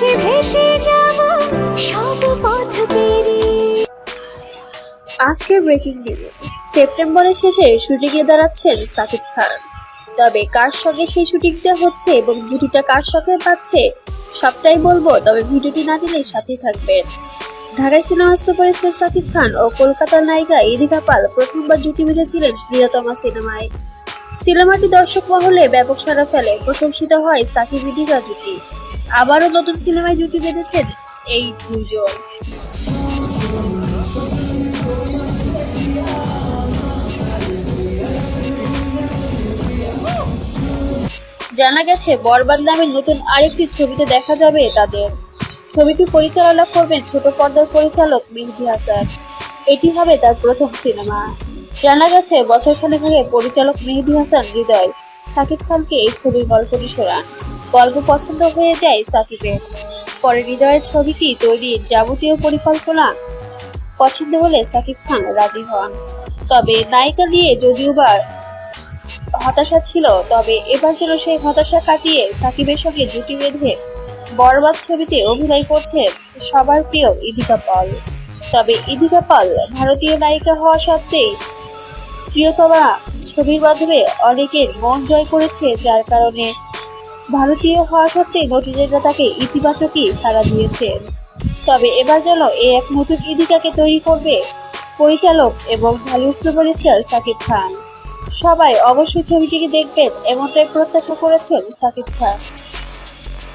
ভেসে যাব, সব পথ পেরিয়ে। আজকের ব্রেকিং নিউজ সেপ্টেম্বরের শেষে শুটিংয়ে দাঁড়াচ্ছেন সাকিব খান। তবে কার সঙ্গে সেই শুটিংটা হচ্ছে এবং জুটিটা কার সঙ্গে পাচ্ছে, সবটাই বলব, তবে ভিডিওটি না টেনে সাথেই থাকবেন। ঢাকায় সিনেমা সুপারস্টার সাকিব খান ও কলকাতার নায়িকা ইদিকা পাল প্রথমবার জুটি বেঁধেছিলেন প্রিয়তমা সিনেমায়। সিনেমাটি দর্শক মহলে ব্যাপক সাড়া ফেলে, প্রশংসিত হয় সাকিব ইদিকা জুটি। আবারও নতুন সিনেমায় জুটি বেঁধেছেন এই দুজন। জানা গেছে, বরবাদ নামে নতুন আরেকটি ছবিতে দেখা যাবে তাদের। ছবিটি পরিচালনা করবেন ছোট পর্দার পরিচালক মেহেদি হাসান। এটি হবে তার প্রথম সিনেমা। জানা গেছে, বছর আগে পরিচালক মেহেদি হাসান হৃদয় সাকিব খানকে এই ছবির গল্পটি শোনান। গল্প পছন্দ হয়ে যায় সাকিবের। পরে হৃদয়ের ছবিটি তৈরির যাবতীয় পরিকল্পনা পছন্দ হলে সাকিব খান রাজি হন। তবে নায়িকা নিয়ে যদিও বা হতাশা ছিল, তবে এবার যেন সেই হতাশা কাটিয়ে সাকিবের সঙ্গে জুটি বেঁধে বরবাদ ছবিতে অভিনয় করছে সবার প্রিয় ইদিকা পাল। তবে ইদিকা পাল ভারতীয় নায়িকা হওয়া সত্ত্বেই প্রিয়তমা ছবির মাধ্যমে অনেকের মন জয় করেছে, যার কারণে ভারতীয় হওয়া সত্ত্বেও নটিজেনরা তাকে ইতিবাচকই সাড়া দিয়েছে। তবে এবার যেন এ এক নতুন ইদিকাকে তৈরি করবে পরিচালক এবং হলিউড সুপারস্টার সাকিব খান। সবাই অবশ্যই ছবিটিকে দেখবেন, এমনটাই প্রত্যাশা করেছেন সাকিব খান।